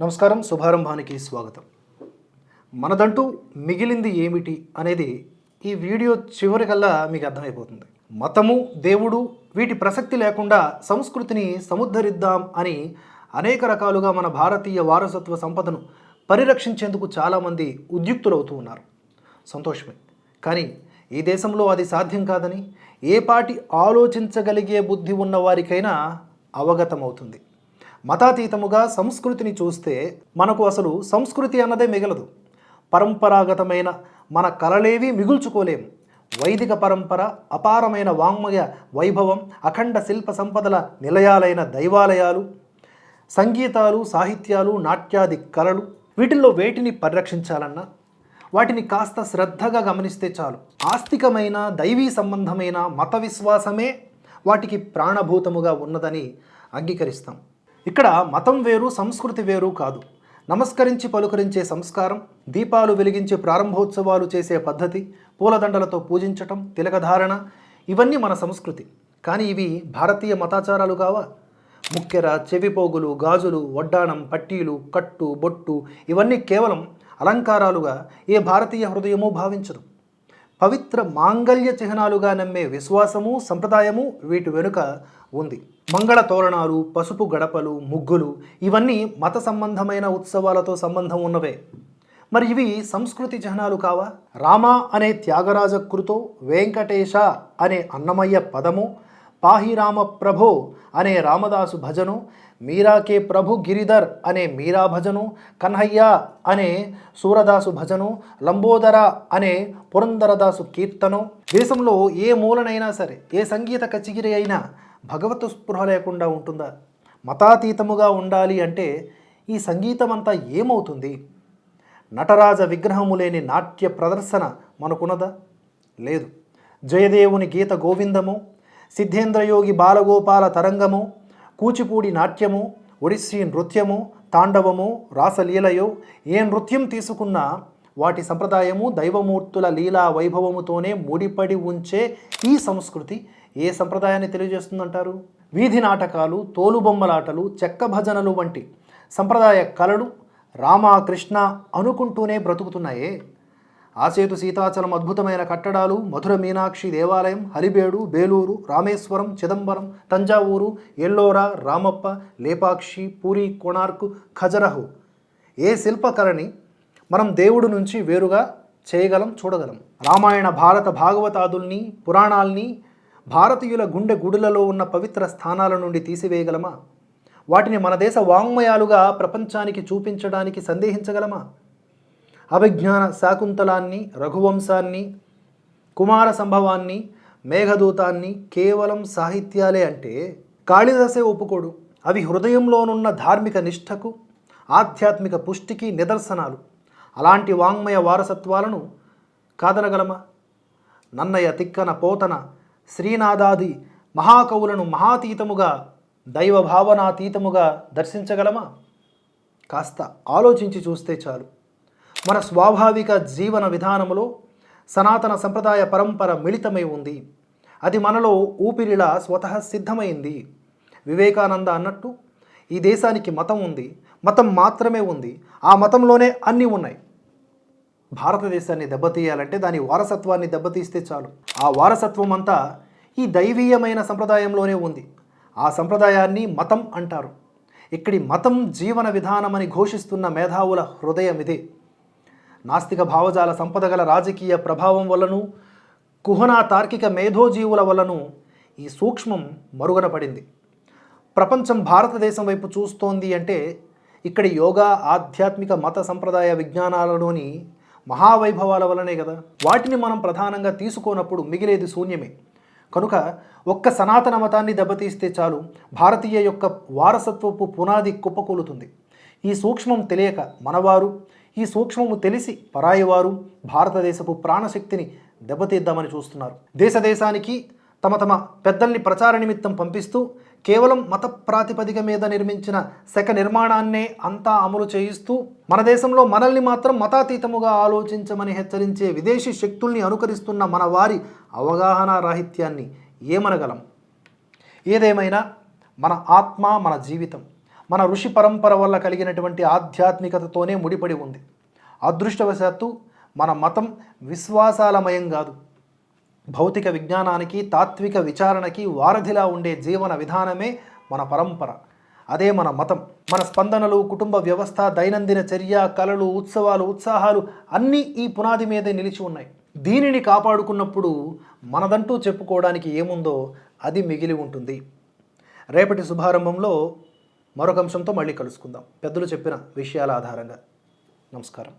నమస్కారం శుభారంభానికి స్వాగతం. మనదంటూ మిగిలింది ఏమిటి అనేది ఈ వీడియో చివరికల్లా మీకు అర్థమైపోతుంది. మతము దేవుడు వీటి ప్రసక్తి లేకుండా సంస్కృతిని సముద్ధరిద్దాం అని అనేక రకాలుగా మన భారతీయ వారసత్వ సంపదను పరిరక్షించేందుకు చాలామంది ఉద్యుక్తులవుతూ ఉన్నారు. సంతోషమే. కానీ ఈ దేశంలో అది సాధ్యం కాదని ఏ పాటి ఆలోచించగలిగే బుద్ధి ఉన్న వారికైనా అవగతమవుతుంది. మతాతీతముగా సంస్కృతిని చూస్తే మనకు అసలు సంస్కృతి అన్నదే మిగలదు. పరంపరాగతమైన మన కలలేవి మిగుల్చుకోలేము వైదిక పరంపర అపారమైన వాంగ్మయ వైభవం అఖండ శిల్ప సంపదల నిలయాలైన దైవాలయాలు సంగీతాలు సాహిత్యాలు నాట్యాది కళలు వీటిల్లో వేటిని పరిరక్షించాలన్నా వాటిని కాస్త శ్రద్ధగా గమనిస్తే చాలు. ఆస్తికమైన దైవీ సంబంధమైన మత విశ్వాసమే వాటికి ప్రాణభూతముగా ఉన్నదని అంగీకరిస్తాం. ఇక్కడ మతం వేరు సంస్కృతి వేరు కాదు. నమస్కరించి పలుకరించే సంస్కారం దీపాలు వెలిగించే ప్రారంభోత్సవాలు చేసే పద్ధతి పూలదండలతో పూజించటం తిలకధారణ ఇవన్నీ మన సంస్కృతి. కానీ ఇవి భారతీయ మతాచారాలు కావా? ముక్కెర చెవిపోగులు గాజులు వడ్డాణం పట్టీలు కట్టు బొట్టు ఇవన్నీ కేవలం అలంకారాలుగా ఏ భారతీయ హృదయమూ భావించదు. పవిత్ర మాంగళ్య చిహ్నాలుగా నమ్మే విశ్వాసము సంప్రదాయము వీటి వెనుక ఉంది. మంగళ తోరణాలు పసుపు గడపలు ముగ్గులు ఇవన్నీ మత సంబంధమైన ఉత్సవాలతో సంబంధం ఉన్నవే. మరి ఇవి సంస్కృతి చిహ్నాలు కావా? రామ అనే త్యాగరాజ కృతో వెంకటేశ అనే అన్నమయ్య పదము పాహిరామ ప్రభో అనే రామదాసు భజను మీరాకే ప్రభు గిరిధర్ అనే మీరా భజను కన్హయ్య అనే సూరదాసు భజను లంబోదర అనే పురంధరదాసు కీర్తను. దేశంలో ఏ మూలనైనా సరే ఏ సంగీత కచిగిరి అయినా భగవత్ స్పృహ లేకుండా ఉంటుందా? మతాతీతముగా ఉండాలి అంటే ఈ సంగీతం అంతా ఏమవుతుంది? నటరాజ విగ్రహము లేని నాట్య ప్రదర్శన మనకున్నదా? లేదు. జయదేవుని గీత గోవిందము సిద్ధేంద్రయోగి బాలగోపాల తరంగము కూచిపూడి నాట్యము ఒడిస్సీ నృత్యము తాండవము రాసలీలయో ఏ నృత్యం తీసుకున్నా వాటి సంప్రదాయము దైవమూర్తుల లీలా వైభవముతోనే ముడిపడి ఉంచే ఈ సంస్కృతి ఏ సంప్రదాయాన్ని తెలియజేస్తుందంటారు? వీధి నాటకాలు తోలుబొమ్మలాటలు చెక్క భజనలు వంటి సంప్రదాయ కళలు రామ కృష్ణ అనుకుంటూనే బ్రతుకుతున్నాయే. ఆసేతు సీతాచలం అద్భుతమైన కట్టడాలు మధుర మీనాక్షి దేవాలయం హరిబేడు బేలూరు రామేశ్వరం చిదంబరం తంజావూరు ఎల్లోరా రామప్ప లేపాక్షి పూరి కోణార్కు ఖజరహు. ఏ శిల్పకళని మనం దేవుడు నుంచి వేరుగా చేయగలం చూడగలం? రామాయణ భారత భాగవతాదుల్ని పురాణాల్ని భారతీయుల గుండె గుడులలో ఉన్న పవిత్ర స్థానాల నుండి తీసివేయగలమా? వాటిని మన దేశ వాంగ్మయాలుగా ప్రపంచానికి చూపించడానికి సందేహించగలమా? అభిజ్ఞాన శాకుంతలాన్ని రఘువంశాన్ని కుమార సంభవాన్ని మేఘదూతాన్ని కేవలం సాహిత్యాలే అంటే కాళిదాసే ఒప్పుకోడు. అవి హృదయంలోనున్న ధార్మిక నిష్ఠకు ఆధ్యాత్మిక పుష్టికి నిదర్శనాలు. అలాంటి వాంగ్మయ వారసత్వాలను కాదనగలమా? నన్నయ్య తిక్కన పోతన శ్రీనాథాది మహాకవులను మహాతీతముగా దైవ భావనాతీతముగా దర్శించగలమా? కాస్త ఆలోచించి చూస్తే చాలు. మన స్వాభావిక జీవన విధానములో సనాతన సంప్రదాయ పరంపర మిళితమై ఉంది. అది మనలో ఊపిరిలా స్వతః సిద్ధమైంది. వివేకానంద అన్నట్టు ఈ దేశానికి మతం ఉంది. మతం మాత్రమే ఉంది. ఆ మతంలోనే అన్నీ ఉన్నాయి. భారతదేశాన్ని దెబ్బతీయాలంటే దాని వారసత్వాన్ని దెబ్బతీస్తే చాలు. ఆ వారసత్వం అంతా ఈ దైవీయమైన సంప్రదాయంలోనే ఉంది. ఆ సంప్రదాయాన్ని మతం అంటారు. ఇక్కడి మతం జీవన విధానమని ఘోషిస్తున్న మేధావుల హృదయం ఇదే నాస్తిక భావజాల సంపద గల రాజకీయ ప్రభావం వలనూ కుహనా తార్కిక మేధోజీవుల వలను ఈ సూక్ష్మం మరుగున పడింది ప్రపంచం భారతదేశం వైపు చూస్తోంది అంటే ఇక్కడ యోగా ఆధ్యాత్మిక మత సంప్రదాయ విజ్ఞానాలలోని మహావైభవాల వలనే కదా. వాటిని మనం ప్రధానంగా తీసుకోనప్పుడు మిగిలేది శూన్యమే. కనుక ఒక్క సనాతన మతాన్ని దెబ్బతీస్తే చాలు భారతీయ యొక్క వారసత్వపు పునాది కుప్పకూలుతుంది. ఈ సూక్ష్మం తెలియక మనవారు ఈ సూక్ష్మము తెలిసి పరాయివారు భారతదేశపు ప్రాణశక్తిని దెబ్బతీద్దామని చూస్తున్నారు. దేశ దేశానికి తమ తమ పెద్దల్ని ప్రచార నిమిత్తం పంపిస్తూ కేవలం మత ప్రాతిపదిక మీద నిర్మించిన శక నిర్మాణాన్నే అంతా అమలు చేయిస్తూ మన దేశంలో మనల్ని మాత్రం మతాతీతముగా ఆలోచించమని హెచ్చరించే విదేశీ శక్తుల్ని అనుకరిస్తున్న మన వారి అవగాహన రాహిత్యాన్ని ఏమనగలం? ఏదేమైనా మన ఆత్మ మన జీవితం మన ఋషి పరంపర వల్ల కలిగినటువంటి ఆధ్యాత్మికతతోనే ముడిపడి ఉంది. అదృష్టవశాత్తు మన మతం విశ్వాసాలమయం కాదు. భౌతిక విజ్ఞానానికి తాత్విక విచారణకి వారధిలా ఉండే జీవన విధానమే మన పరంపర. అదే మన మతం. మన స్పందనలు కుటుంబ వ్యవస్థ దైనందిన చర్య కళలు ఉత్సవాలు ఉత్సాహాలు అన్నీ ఈ పునాది మీదే నిలిచి ఉన్నాయి. దీనిని కాపాడుకున్నప్పుడు మనదంటూ చెప్పుకోవడానికి ఏముందో అది మిగిలి ఉంటుంది. రేపటి శుభారంభంలో మరొక అంశంతో మళ్ళీ కలుసుకుందాం. పెద్దలు చెప్పిన విషయాల ఆధారంగా. నమస్కారం.